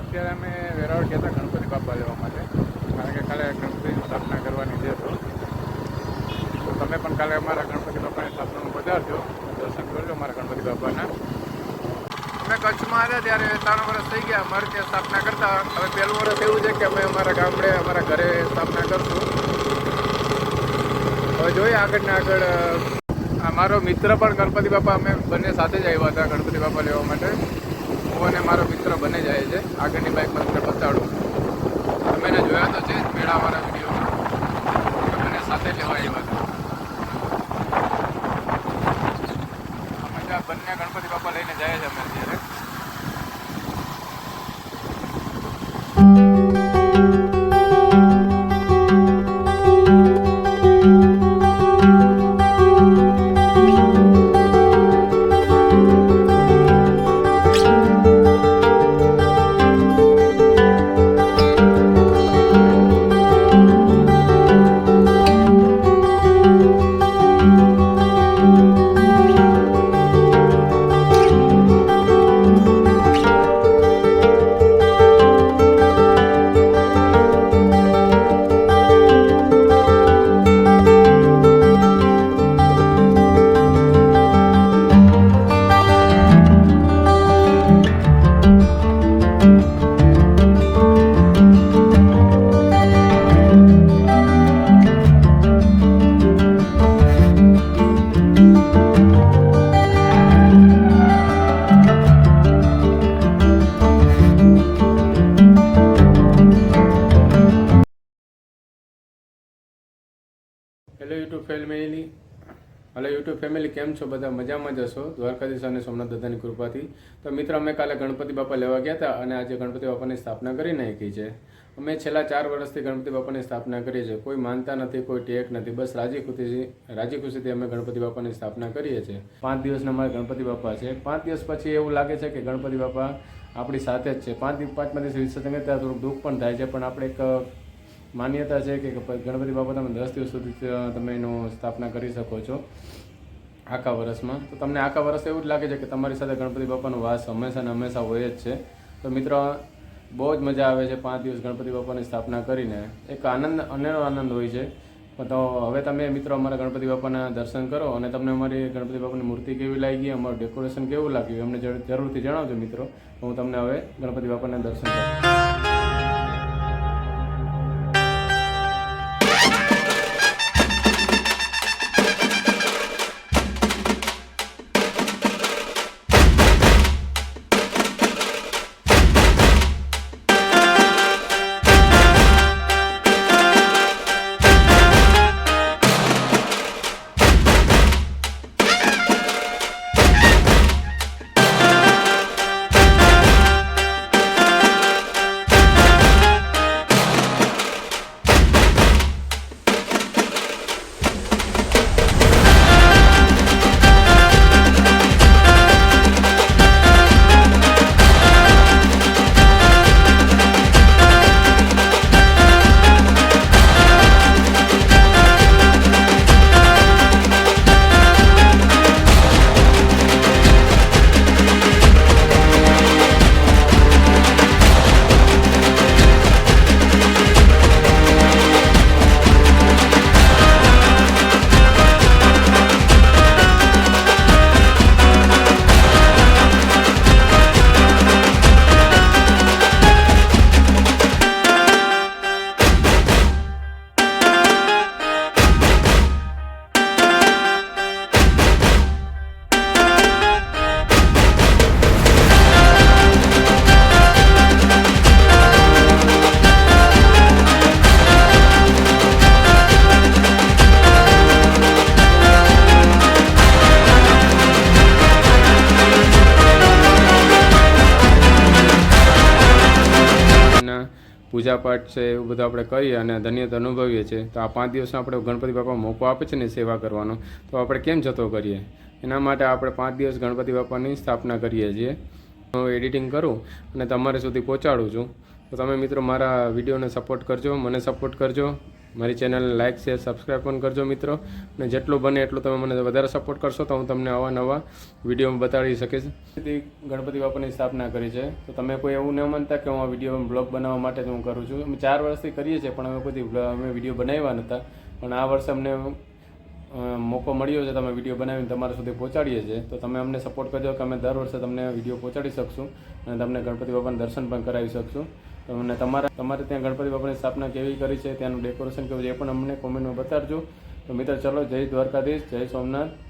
અત્યારે અમે વેરાવળ ગયા હતા ગણપતિ બાપા લેવા માટે, કારણ કે કાલે ગણપતિની સ્થાપના કરવાની છે તો. તો તમે પણ કાલે અમારા ગણપતિ બાપાની સ્થાપનાનું પધારજો, દર્શન કરજો અમારા ગણપતિ બાપાના. અમે કચ્છમાં આવ્યા ત્યારે ત્રણ વર્ષ થઈ ગયા, અમારે ત્યાં સ્થાપના કરતા. હવે પહેલું વર્ષ એવું છે કે અમે અમારા ગામડે, અમારા ઘરે સ્થાપના કરશું. હવે જોઈએ આગળ ને આગળ મારો મિત્ર પણ ગણપતિ બાપા, અમે બંને સાથે જ આવ્યા હતા ગણપતિ બાપા લેવા માટે. અને મારો મિત્ર બંને જાય છે આગળની બાઇકમાં તમને બતાડું. તમે જોયા તો છે મેળા મેળાવાળા વિડીયોમાં. અમે સાથે લેવા આવ્યા હતા ત્યાં બંને ગણપતિ બાપા લઈને જાય છે અમે અત્યારે. Hello YouTube family hello YouTube family કેમ છો બધા? મજામાં જ હશો? દ્વારકાધીશ અને સોમનાથ દાદાની કૃપાથી. તો મિત્ર, અમે કાલે ગણપતિ બાપા લેવા ગયા હતા અને આજે ગણપતિ બાપાની સ્થાપના કરી નાખી છે. અમે છેલ્લા ચાર વર્ષથી ગણપતિ બાપાની સ્થાપના કરીએ છીએ. કોઈ માનતા નથી, કોઈ ટેક નથી. બસ રાજી ખુશીથી રાજી ખુશીથી અમે ગણપતિ બાપાની સ્થાપના કરીએ છીએ. પાંચ દિવસના અમારા ગણપતિ બાપા છે. પાંચ દિવસ પછી એવું લાગે છે કે ગણપતિ બાપા આપણી સાથે જ છે. પાંચ પાંચમા દિવસે વિસર્જન કરે થોડુંક દુઃખ પણ થાય છે. પણ આપણે એક માન્યતા છે કે ગણપતિ બાપા તમે દસ દિવસ સુધી તમે એનું સ્થાપના કરી શકો છો આખા વર્ષમાં. તો તમને આખા વર્ષ એવું જ લાગે છે કે તમારી સાથે ગણપતિ બાપાનો વાસ હંમેશા ને હંમેશા હોય જ છે. તો મિત્રો, બહુ જ મજા આવે છે પાંચ દિવસ ગણપતિ બાપાની સ્થાપના કરીને. એક આનંદ, અનેરો આનંદ હોય છે. તો હવે તમે મિત્રો અમારા ગણપતિ બાપાના દર્શન કરો અને તમને અમારી ગણપતિ બાપાની મૂર્તિ કેવી લાગી, અમારું ડેકોરેશન કેવું લાગ્યું અમને જરૂર- જરૂરથી જણાવજો મિત્રો. હું તમને હવે ગણપતિ બાપાના દર્શન કરું. પૂજાપાઠ છે, એવું બધું આપણે કરીએ અને ધન્યતા અનુભવીએ છીએ. તો આ પાંચ દિવસનો આપણે ગણપતિ બાપા મોકો આપે છે ને સેવા કરવાનો. તો આપણે કેમ જતો કરીએ? એના માટે આપણે પાંચ દિવસ ગણપતિ બાપાની સ્થાપના કરીએ છીએ. હું એડિટિંગ કરું અને તમારે સુધી પહોંચાડું છું. તો તમે મિત્રો મારા વિડીયોને સપોર્ટ કરજો, મને સપોર્ટ કરજો. મારી ચેનલને લાઇક શેર સબસ્ક્રાઈબ પણ કરજો મિત્રો. અને જેટલું બને એટલું તમે મને વધારે સપોર્ટ કરશો તો હું તમને આવા નવા વીડિયો બતાડી શકીશ. ગણપતિ બાપાની સ્થાપના કરી છે. તો તમે કોઈ એવું ન માનતા કે હું આ વીડિયો બ્લોગ બનાવવા માટે જ હું કરું છું. અમે ચાર વર્ષથી કરીએ છીએ, પણ અમે કોઈ અમે વીડિયો બનાવ્યા નહોતા. પણ આ વર્ષે અમને મોકો મળ્યો છે, તમે વીડિયો બનાવીને તમારા સુધી પહોંચાડીએ છીએ, તો તમે અમને સપોર્ટ કરજો કે અમે દર વર્ષે તમને વીડિયો પહોંચાડી શકશું અને તમને ગણપતિ બાપાના દર્શન પણ કરાવી શકશું. અને તમારા, તમારે ત્યાં ગણપતિ બાપાની સ્થાપના કેવી કરી છે, ત્યાંનું ડેકોરેશન કેવું છે એ પણ અમને કોમેન્ટમાં બતાડજો. તો મિત્ર, ચલો જય દ્વારકાધીશ, જય સોમનાથ.